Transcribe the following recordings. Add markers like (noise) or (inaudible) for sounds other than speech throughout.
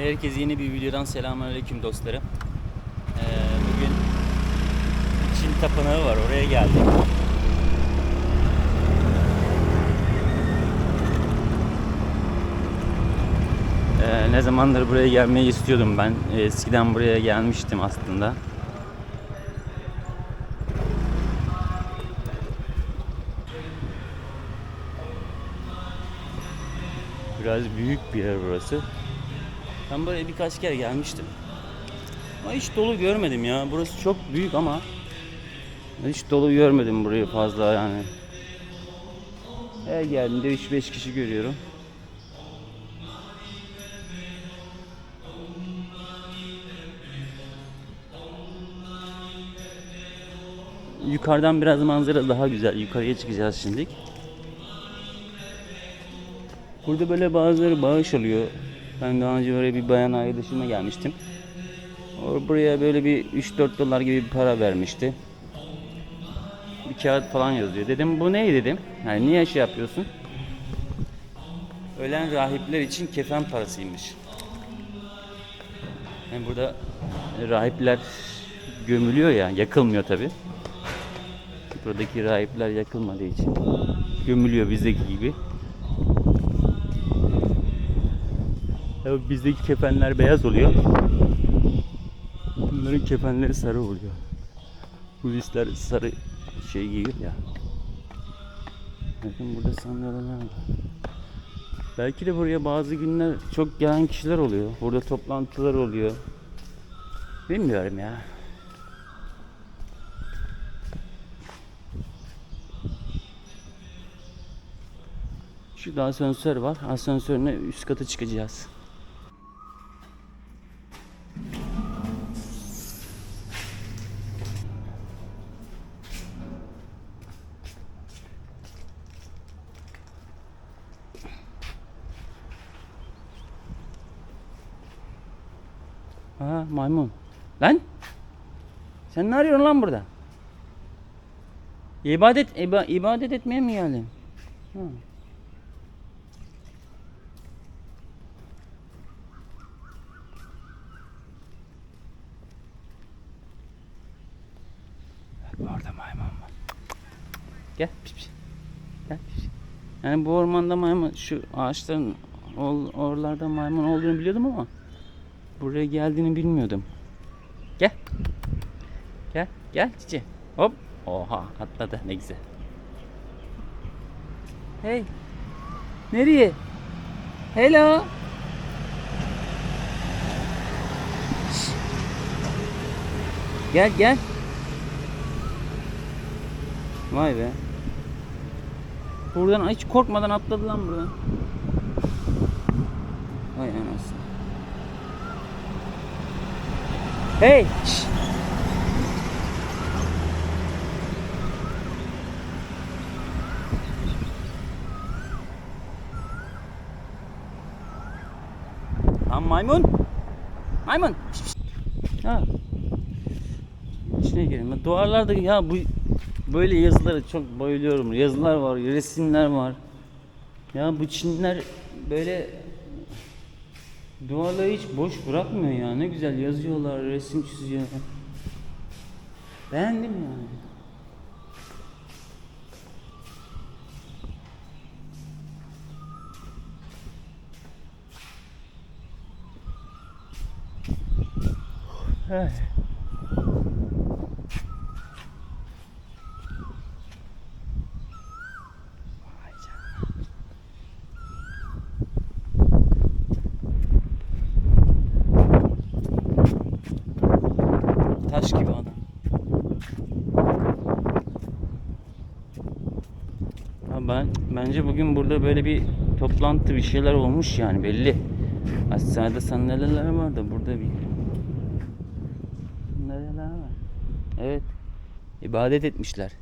Herkese yeni bir videodan selamünaleyküm dostlarım. Ee, bugün Çin tapınağı var oraya geldik. Ee, ne zamandır buraya gelmeyi istiyordum ben. Eskiden buraya gelmiştim aslında. Biraz büyük bir yer burası. Ben buraya birkaç kere gelmiştim. Ama hiç dolu görmedim ya. Burası çok büyük ama hiç dolu görmedim burayı fazla yani. Her geldiğimde 3-5 kişi görüyorum. Yukarıdan biraz manzara daha güzel. Yukarıya çıkacağız şimdi. Burada böyle bazıları bağış alıyor. Ben daha önce böyle bir bayan arkadaşıma gelmiştim. Buraya böyle bir 3-4 dolar gibi bir para vermişti. Bir kağıt falan yazıyor. Dedim bu ne dedim. Yani niye şey yapıyorsun? Ölen rahipler için kefen parasıymış. Yani burada rahipler gömülüyor ya, yakılmıyor tabi. (laughs) Buradaki rahipler yakılmadığı için gömülüyor bizdeki gibi. Tabii bizdeki kefenler beyaz oluyor. Bunların kefenleri sarı oluyor. Budistler sarı şey giyiyor ya. Bakın burada sandalyeler var. Belki de buraya bazı günler çok gelen kişiler oluyor. Burada toplantılar oluyor. Bilmiyorum ya. Şurada asansör var. Asansörüne üst kata çıkacağız. Ha maymun. Lan! Sen ne arıyorsun lan burada? İbadet iba, ibadet etmeye mi geldin? Ha. Orada maymun var. Gel piş piş. Gel piş. Yani bu ormanda maymun şu ağaçların oralarda maymun olduğunu biliyordum ama buraya geldiğini bilmiyordum. Gel. Gel gel cici. Hop. Oha atladı ne güzel. Hey. Nereye? Hello. Gel gel. Vay be. Buradan hiç korkmadan atladı lan buradan. Vay anasını. Hey! şş. Lan maymun! Maymun! Ha. İçine girelim. Duvarlarda ya bu böyle yazıları çok bayılıyorum. Yazılar var, resimler var. Ya bu Çinler böyle duvarları hiç boş bırakmıyor ya. Ne güzel yazıyorlar, resim çiziyorlar. Beğendim yani. Hey. Vay canına. Taş gibi adam. Ha ben bence bugün burada böyle bir toplantı bir şeyler olmuş yani belli. Aşağıda sandalyeler var da burada bir sandalyeler var. Evet. ibadet etmişler.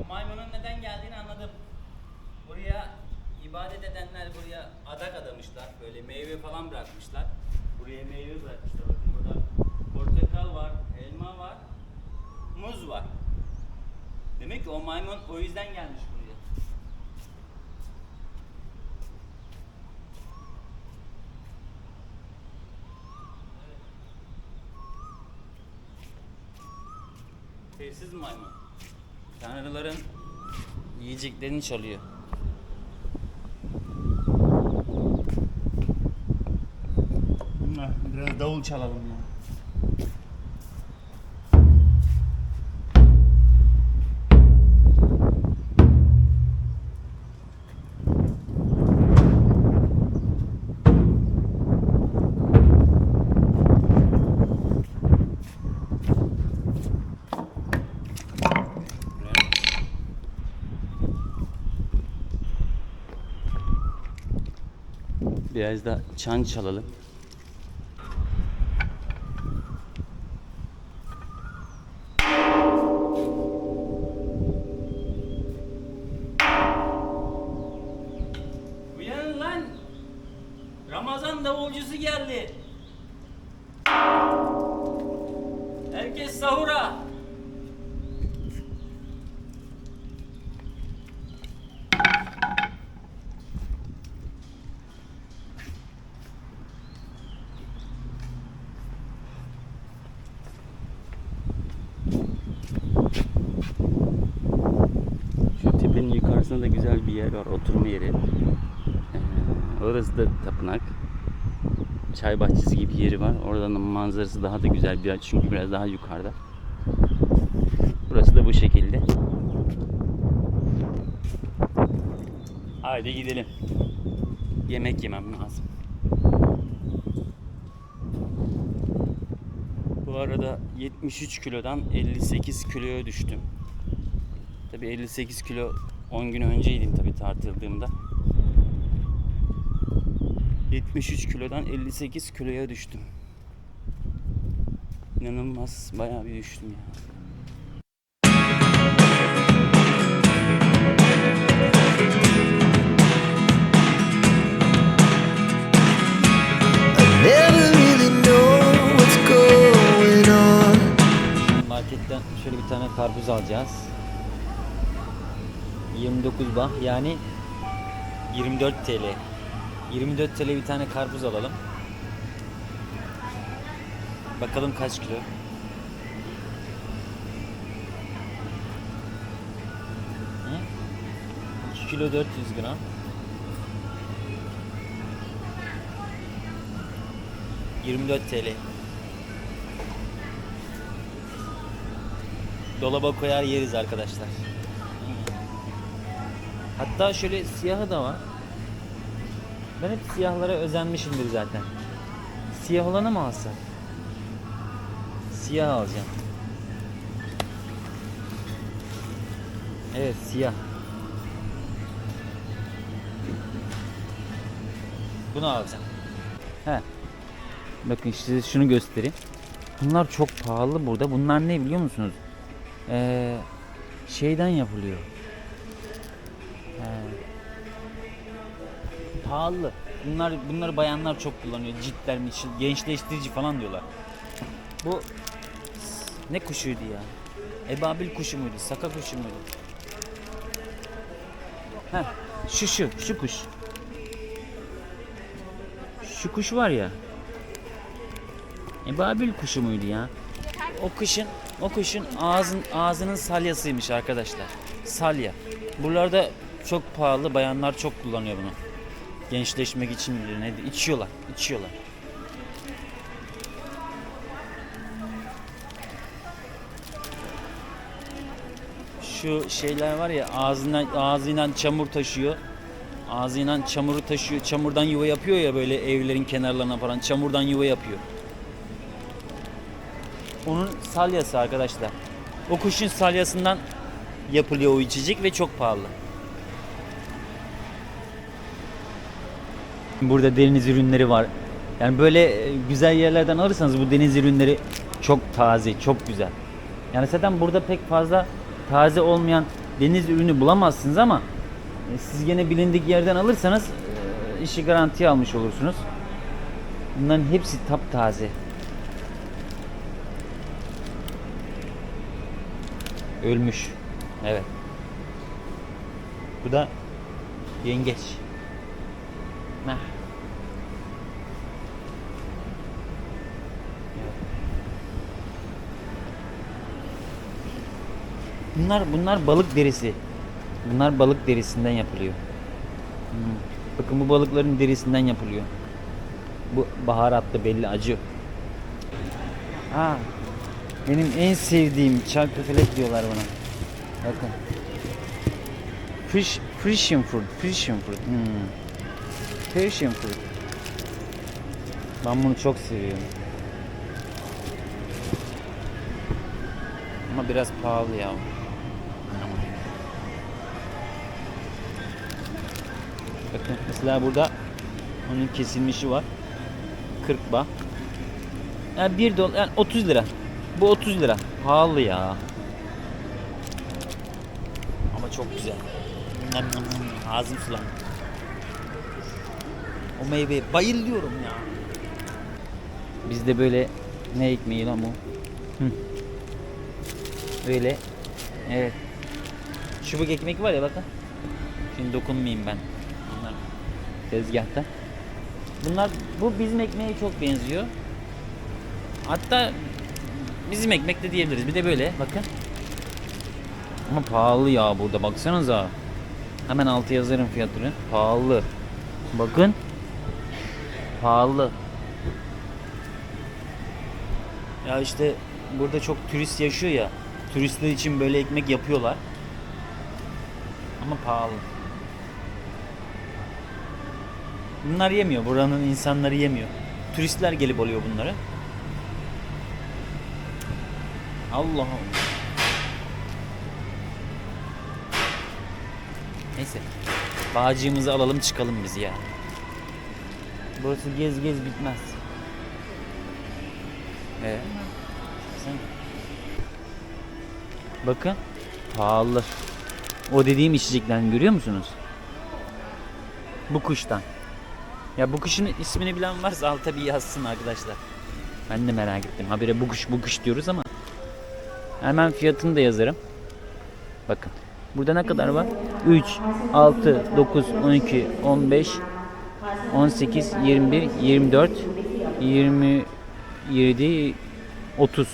O maymunun neden geldiğini anladım. Buraya ibadet adet edenler buraya adak adamışlar. Böyle meyve falan bırakmışlar. Buraya meyve bırakmışlar. Bakın burada portakal var, elma var, muz var. Demek ki o maymun o yüzden gelmiş buraya. Evsiz maymun. Tanrıların yiyeceklerini çalıyor. Biraz davul çalalım ya. Biraz da çan çalalım. Da güzel bir yer var, oturma yeri. Ee, orası da tapınak. Çay bahçesi gibi yeri var. Oradan manzarası daha da güzel bir çünkü biraz daha yukarıda. Burası da bu şekilde. Haydi gidelim. Yemek yemem lazım. Bu arada 73 kilodan 58 kiloya düştüm. Tabi 58 kilo 10 gün önceydim tabi tartıldığımda. 73 kilodan 58 kiloya düştüm. İnanılmaz bayağı bir düştüm ya. Never really know what's going on. Marketten şöyle bir tane karpuz alacağız. 29 bah yani 24 TL. 24 TL bir tane karpuz alalım. Bakalım kaç kilo. Hı? 2 kilo 400 gram. ...24 TL. Dolaba koyar yeriz arkadaşlar. Hatta şöyle siyahı da var. Ben hep siyahlara özenmişimdir zaten. Siyah olanı mı alsam? Siyah alacağım. Evet siyah. Bunu alacağım. He. Bakın size şunu göstereyim. Bunlar çok pahalı burada. Bunlar ne biliyor musunuz? Ee, şeyden yapılıyor. Pahalı. Bunlar bunları bayanlar çok kullanıyor. Ciltler, mişil, gençleştirici falan diyorlar. Bu ne kuşuydu ya? Ebabil kuşu muydu? Saka kuşu muydu? Heh, şu şu şu kuş. Şu kuş var ya. Ebabil kuşu muydu ya? O kuşun o kuşun ağzın ağzının salyasıymış arkadaşlar. Salya. Buralarda çok pahalı bayanlar çok kullanıyor bunu. Gençleşmek için ne içiyorlar, içiyorlar. Şu şeyler var ya ağzından ağzından çamur taşıyor. Ağzından çamuru taşıyor. Çamurdan yuva yapıyor ya böyle evlerin kenarlarına falan. Çamurdan yuva yapıyor. Onun salyası arkadaşlar. O kuşun salyasından yapılıyor o içecek ve çok pahalı. Burada deniz ürünleri var. Yani böyle e, güzel yerlerden alırsanız bu deniz ürünleri çok taze, çok güzel. Yani zaten burada pek fazla taze olmayan deniz ürünü bulamazsınız ama E, Siz gene bilindik yerden alırsanız e, işi garantiye almış olursunuz. Bunların hepsi taptaze. Ölmüş. Evet. Bu da yengeç. Meh. Bunlar bunlar balık derisi. Bunlar balık derisinden yapılıyor. Hmm. Bakın bu balıkların derisinden yapılıyor. Bu baharatlı belli acı. Ha. Benim en sevdiğim çarkıfelek diyorlar buna. Bakın. Fish, fishing fruit, fishing fruit. Hmm. Fishing fruit. Ben bunu çok seviyorum. Ama biraz pahalı ya. Bakın mesela burada onun kesilmişi var. 40 ba. Yani 1 dolar yani 30 lira. Bu 30 lira. Pahalı ya. Ama çok güzel. Ağzım sulandı. O meyveye bayılıyorum ya. Bizde böyle ne ekmeği lan bu? Hı. Böyle. Evet. Çubuk ekmek var ya bakın. Şimdi dokunmayayım ben. Bunlar tezgahta. Bunlar bu bizim ekmeğe çok benziyor. Hatta bizim ekmek de diyebiliriz. Bir de böyle bakın. Ama pahalı ya burada baksanıza. Hemen altı yazarım fiyatını. Pahalı. Bakın. Pahalı. Ya işte burada çok turist yaşıyor ya. Turistler için böyle ekmek yapıyorlar. Ama pahalı. Bunlar yemiyor. Buranın insanları yemiyor. Turistler gelip alıyor bunları. Allah'ım. Neyse. Bağcığımızı alalım çıkalım biz ya. Burası gez gez bitmez. Ee, sen... Bakın. Pahalı. O dediğim içecekten görüyor musunuz? Bu kuştan. Ya bu kuşun ismini bilen varsa alta bir yazsın arkadaşlar. Ben de merak ettim. Habire bu kuş bu kuş diyoruz ama. Hemen fiyatını da yazarım. Bakın. Burada ne kadar var? 3, 6, 9, 12, 15, 18, 21, 24, 27, 30.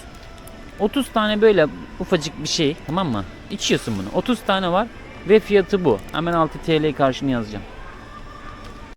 30 tane böyle ufacık bir şey tamam mı? İçiyorsun bunu. 30 tane var ve fiyatı bu. Hemen 6 TL karşını yazacağım.